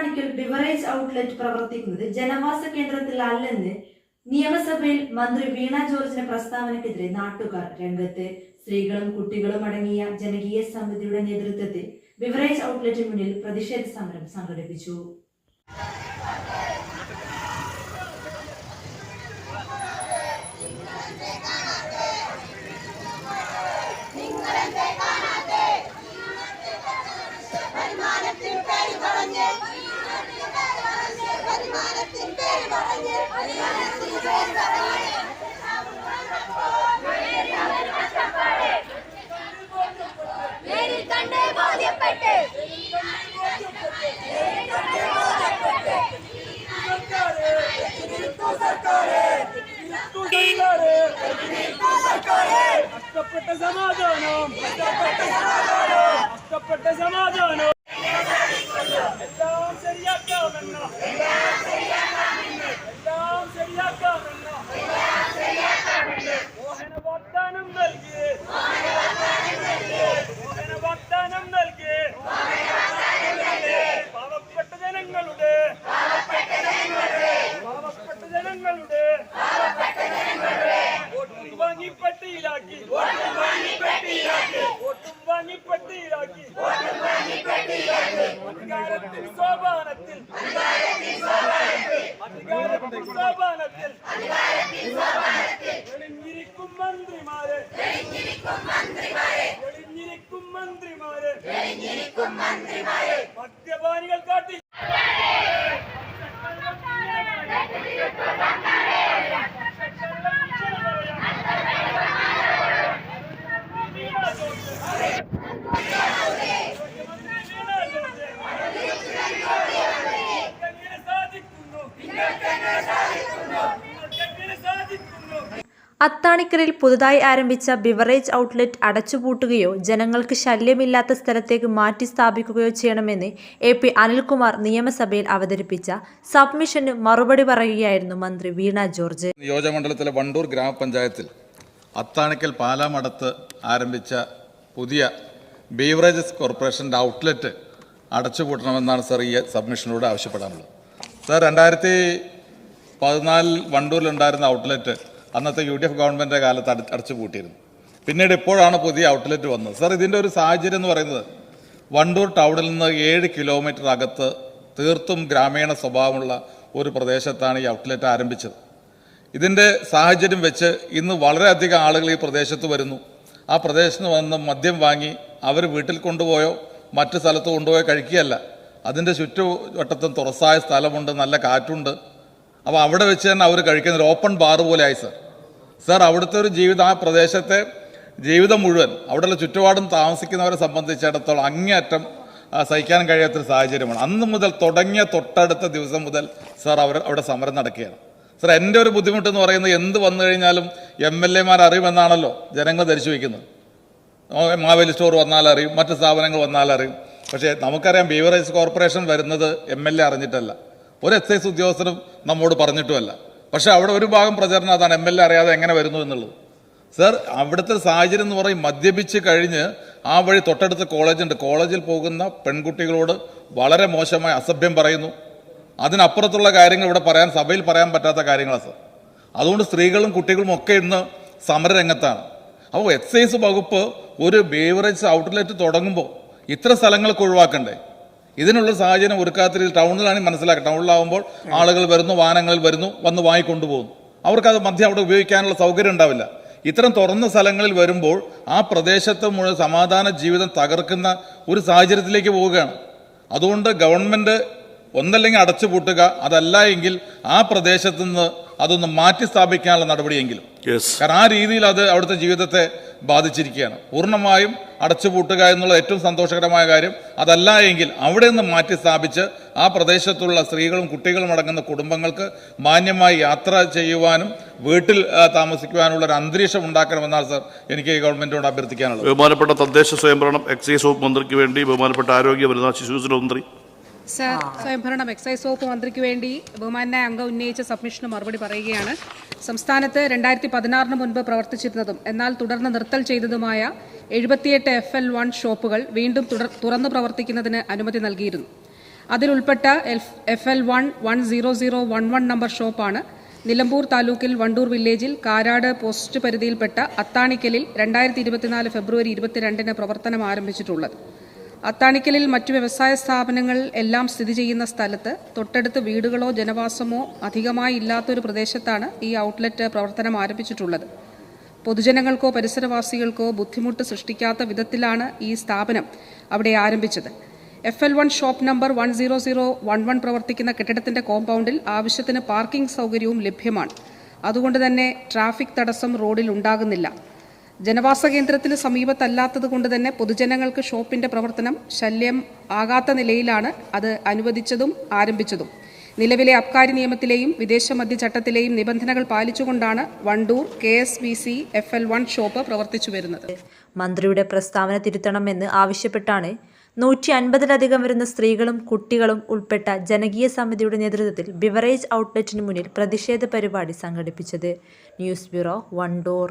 Athanikkal beverage outlet പ്രവർത്തിക്കുന്നത് ജനവാസ കേന്ദ്രത്തിലല്ലെന്ന് നിയമസഭയിൽ മന്ത്രി വീണ ജോർജിന്റെ പ്രസ്താവനക്കെതിരെ നാട്ടുകാർ രംഗത്ത് സ്ത്രീകളും കുട്ടികളും അടങ്ങിയ ജനകീയ സമിതിയുടെ നേതൃത്വത്തിൽ ബിവറേജ് ഔട്ട്ലെറ്റിന് മുന്നിൽ പ്രതിഷേധ സമരം സംഘടിപ്പിച്ചു. നഷ്ടപ്പെട്ട സമാധാനം നഷ്ടപ്പെട്ട സമാധാനം എല്ലാം ശരിയാക്കാമെന്ന എല്ലാം ശരിയാക്കാമെന്ന മോഹന വാഗ്ദാനം നൽകി அதிகாரத்தில் சோபானத்தில் அதிகாரத்தில் சோபானத்தில் அதிகாரத்தில் சோபானத்தில் അത്താണിക്കലിൽ പുതുതായി ആരംഭിച്ച ബിവറേജ് ഔട്ട്ലെറ്റ് അടച്ചുപൂട്ടുകയോ ജനങ്ങൾക്ക് ശല്യമില്ലാത്ത സ്ഥലത്തേക്ക് മാറ്റി സ്ഥാപിക്കുകയോ ചെയ്യണമെന്ന് എ പി അനിൽകുമാർ നിയമസഭയിൽ അവതരിപ്പിച്ച സബ്മിഷന് മറുപടി പറയുകയായിരുന്നു മന്ത്രി വീണ ജോർജ്. നിയോജകമണ്ഡലത്തിലെ വണ്ടൂർ ഗ്രാമപഞ്ചായത്തിൽ അത്താണിക്കൽ പാലാമടത്ത് ആരംഭിച്ച പുതിയ ബീവറേജസ് കോർപ്പറേഷന്റെ ഔട്ട്ലെറ്റ് അടച്ചുപൂട്ടണമെന്നാണ് സർ ഈ സബ്മിഷനിലൂടെ ആവശ്യപ്പെടാനുള്ളത്. സർ രണ്ടായിരത്തി പതിനാലിൽ വണ്ടൂരിലുണ്ടായിരുന്ന ഔട്ട്ലെറ്റ് അന്നത്തെ യു ഡി എഫ് ഗവൺമെന്റ് കാലത്ത് അടച്ചു പൂട്ടിയിരുന്നു. പിന്നീട് ഇപ്പോഴാണ് പുതിയ ഔട്ട്ലെറ്റ് വന്നത്. സാർ ഇതിന്റെ ഒരു സാഹചര്യം എന്ന് പറയുന്നത് വണ്ടൂർ ടൗണിൽ നിന്ന് ഏഴ് കിലോമീറ്റർ അകത്ത് തീർത്തും ഗ്രാമീണ സ്വഭാവമുള്ള ഒരു പ്രദേശത്താണ് ഈ ഔട്ട്ലെറ്റ് ആരംഭിച്ചത്. ഇതിന്റെ സാഹചര്യം വെച്ച് ഇന്ന് വളരെയധികം ആളുകൾ ഈ പ്രദേശത്ത് വരുന്നു. ആ പ്രദേശത്ത് വന്ന് മദ്യം വാങ്ങി അവർ വീട്ടിൽ കൊണ്ടുപോയോ മറ്റു സ്ഥലത്ത് കൊണ്ടുപോയോ കഴിക്കുകയല്ല. അതിന്റെ ചുറ്റുവട്ടത്തും തുറസായ സ്ഥലമുണ്ട് നല്ല കാറ്റുണ്ട്. അപ്പോൾ അവിടെ വെച്ച് തന്നെ അവർ കഴിക്കുന്ന ഒരു ഓപ്പൺ ബാർ പോലെ ആയി സർ സർ അവിടുത്തെ ഒരു ജീവിതം ആ പ്രദേശത്തെ ജീവിതം മുഴുവൻ അവിടെയുള്ള ചുറ്റുപാടും താമസിക്കുന്നവരെ സംബന്ധിച്ചിടത്തോളം അങ്ങേയറ്റം സഹിക്കാൻ കഴിയാത്തൊരു സാഹചര്യമാണ്. അന്ന് മുതൽ തുടങ്ങിയ തൊട്ടടുത്ത ദിവസം മുതൽ സാർ അവർ അവിടെ സമരം നടക്കുകയാണ്. സാർ എന്റെ ഒരു ബുദ്ധിമുട്ട് എന്ന് പറയുന്നത് എന്ത് വന്നു കഴിഞ്ഞാലും എം എൽ എമാർ അറിയുമെന്നാണല്ലോ ജനങ്ങൾ ധരിച്ചു വയ്ക്കുന്നത് മാവേലി സ്റ്റോർ വന്നാൽ അറിയും മറ്റ് സ്ഥാപനങ്ങൾ വന്നാൽ അറിയും. പക്ഷേ നമുക്കറിയാം ബീവറേജ് കോർപ്പറേഷൻ വരുന്നത് എം എൽ എ അറിഞ്ഞിട്ടല്ല. ഒരു എക്സൈസ് ഉദ്യോഗസ്ഥനും നമ്മോട് പറഞ്ഞിട്ടുമല്ല. പക്ഷേ അവിടെ ഒരു ഭാഗം പ്രചരണം അതാണ് എം എൽ എ അറിയാതെ എങ്ങനെ വരുന്നു എന്നുള്ളത്. സർ അവിടുത്തെ സാഹചര്യം എന്ന് പറയും മദ്യപിച്ച് കഴിഞ്ഞ് ആ വഴി തൊട്ടടുത്ത് കോളേജുണ്ട്. കോളേജിൽ പോകുന്ന പെൺകുട്ടികളോട് വളരെ മോശമായ അസഭ്യം പറയുന്നു. അതിനപ്പുറത്തുള്ള കാര്യങ്ങൾ ഇവിടെ പറയാൻ സഭയിൽ പറയാൻ പറ്റാത്ത കാര്യങ്ങളാണ് സർ. അതുകൊണ്ട് സ്ത്രീകളും കുട്ടികളും ഒക്കെ ഇന്ന് സമരരംഗത്താണ്. അപ്പോൾ എക്സൈസ് വകുപ്പ് ഒരു ബേവറേജ് ഔട്ട്ലെറ്റ് തുടങ്ങുമ്പോൾ ഇത്ര സ്ഥലങ്ങൾക്ക് ഒഴിവാക്കണ്ടേ? ഇതിനുള്ള സാഹചര്യം ഒരുക്കാത്തിൽ ടൗണിലാണ് മനസ്സിലാക്കുക ടൗണിലാവുമ്പോൾ ആളുകൾ വരുന്നു വാഹനങ്ങളിൽ വരുന്നു വന്ന് വാങ്ങിക്കൊണ്ടുപോകുന്നു അവർക്കത് മദ്യം അവിടെ ഉപയോഗിക്കാനുള്ള സൗകര്യം ഉണ്ടാവില്ല. ഇത്തരം തുറന്ന സ്ഥലങ്ങളിൽ വരുമ്പോൾ ആ പ്രദേശത്ത് മുഴുവൻ സമാധാന ജീവിതം തകർക്കുന്ന ഒരു സാഹചര്യത്തിലേക്ക് പോവുകയാണ്. അതുകൊണ്ട് ഗവൺമെന്റ് ഒന്നല്ലെങ്കിൽ അടച്ചുപൂട്ടുക അതല്ല എങ്കിൽ ആ പ്രദേശത്ത് നിന്ന് അതൊന്ന് മാറ്റി സ്ഥാപിക്കാനുള്ള നടപടിയെങ്കിലും കാരണം ആ രീതിയിൽ അത് അവിടുത്തെ ജീവിതത്തെ ബാധിച്ചിരിക്കുകയാണ്. പൂർണമായും അടച്ചുപൂട്ടുക എന്നുള്ള ഏറ്റവും സന്തോഷകരമായ കാര്യം അതല്ല എങ്കിൽ അവിടെ നിന്ന് മാറ്റി സ്ഥാപിച്ച് ആ പ്രദേശത്തുള്ള സ്ത്രീകളും കുട്ടികളും അടങ്ങുന്ന കുടുംബങ്ങൾക്ക് മാന്യമായി യാത്ര ചെയ്യുവാനും വീട്ടിൽ താമസിക്കുവാനുള്ള ഒരു അന്തരീക്ഷം ഉണ്ടാക്കണമെന്നാണ് സർ എനിക്ക് ഗവൺമെന്റിനോട് അഭ്യർത്ഥിക്കാനുള്ളത്. ബഹുമാനപ്പെട്ട തദ്ദേശ സ്വയംഭരണം എക്സൈസ് വകുപ്പ് മന്ത്രിക്ക് വേണ്ടി ബഹുമാനപ്പെട്ട ആരോഗ്യ വനിതാ ശിശുവികസന മന്ത്രി സർ സ്വയംഭരണം എക്സൈസ് വകുപ്പ് മന്ത്രിക്ക് വേണ്ടി ബഹുമാനായ അംഗം ഉന്നയിച്ച സബ്മിഷന് മറുപടി പറയുകയാണ്. സംസ്ഥാനത്ത് രണ്ടായിരത്തി പതിനാറിന് മുൻപ് പ്രവർത്തിച്ചിരുന്നതും എന്നാൽ തുടർന്ന് നിർത്തൽ ചെയ്തതുമായ എഴുപത്തിയെട്ട് എഫ് എൽ വൺ ഷോപ്പുകൾ വീണ്ടും തുറന്നു പ്രവർത്തിക്കുന്നതിന് അനുമതി നൽകിയിരുന്നു. അതിലുൾപ്പെട്ട F L one one zero zero one one number ഷോപ്പാണ് നിലമ്പൂർ താലൂക്കിൽ വണ്ടൂർ വില്ലേജിൽ കാരാട് പോസ്റ്റ് പരിധിയിൽപ്പെട്ട അത്താണിക്കലിൽ രണ്ടായിരത്തി ഇരുപത്തിനാല് ഫെബ്രുവരി ഇരുപത്തിരണ്ടിന് പ്രവർത്തനം ആരംഭിച്ചിട്ടുള്ളത്. അത്താണിക്കലിൽ മറ്റു വ്യവസായ സ്ഥാപനങ്ങൾ എല്ലാം സ്ഥിതി ചെയ്യുന്ന സ്ഥലത്ത് തൊട്ടടുത്ത് വീടുകളോ ജനവാസമോ അധികമായി ഇല്ലാത്തൊരു പ്രദേശത്താണ് ഈ ഔട്ട്ലെറ്റ് പ്രവർത്തനം ആരംഭിച്ചിട്ടുള്ളത്. പൊതുജനങ്ങൾക്കോ പരിസരവാസികൾക്കോ ബുദ്ധിമുട്ട് സൃഷ്ടിക്കാത്ത വിധത്തിലാണ് ഈ സ്ഥാപനം അവിടെ ആരംഭിച്ചത്. F L one shop number one zero zero one one പ്രവർത്തിക്കുന്ന കെട്ടിടത്തിന്റെ കോമ്പൗണ്ടിൽ ആവശ്യത്തിന് പാർക്കിംഗ് സൗകര്യവും ലഭ്യമാണ്. അതുകൊണ്ട് തന്നെ ട്രാഫിക് തടസ്സം റോഡിൽ ഉണ്ടാകുന്നില്ല. ജനവാസ കേന്ദ്രത്തിന് സമീപത്തല്ലാത്തത് കൊണ്ട് തന്നെ പൊതുജനങ്ങൾക്ക് ഷോപ്പിന്റെ പ്രവർത്തനം ശല്യം ആകാത്ത നിലയിലാണ് അത് അനുവദിച്ചതും ആരംഭിച്ചതും. നിലവിലെ അബ്കാരി നിയമത്തിലെയും വിദേശ മദ്യ ചട്ടത്തിലെയും നിബന്ധനകൾ പാലിച്ചുകൊണ്ടാണ് Wandoor K S B C F L one shop പ്രവർത്തിച്ചു വരുന്നത്. മന്ത്രിയുടെ പ്രസ്താവന തിരുത്തണമെന്ന് ആവശ്യപ്പെട്ടാണ് നൂറ്റി അൻപതിലധികം വരുന്ന സ്ത്രീകളും കുട്ടികളും ഉൾപ്പെട്ട ജനകീയ സമിതിയുടെ നേതൃത്വത്തിൽ ബിവറേജ് ഔട്ട്ലെറ്റിന് മുന്നിൽ പ്രതിഷേധ പരിപാടി സംഘടിപ്പിച്ചത്. News bureau Wandoor.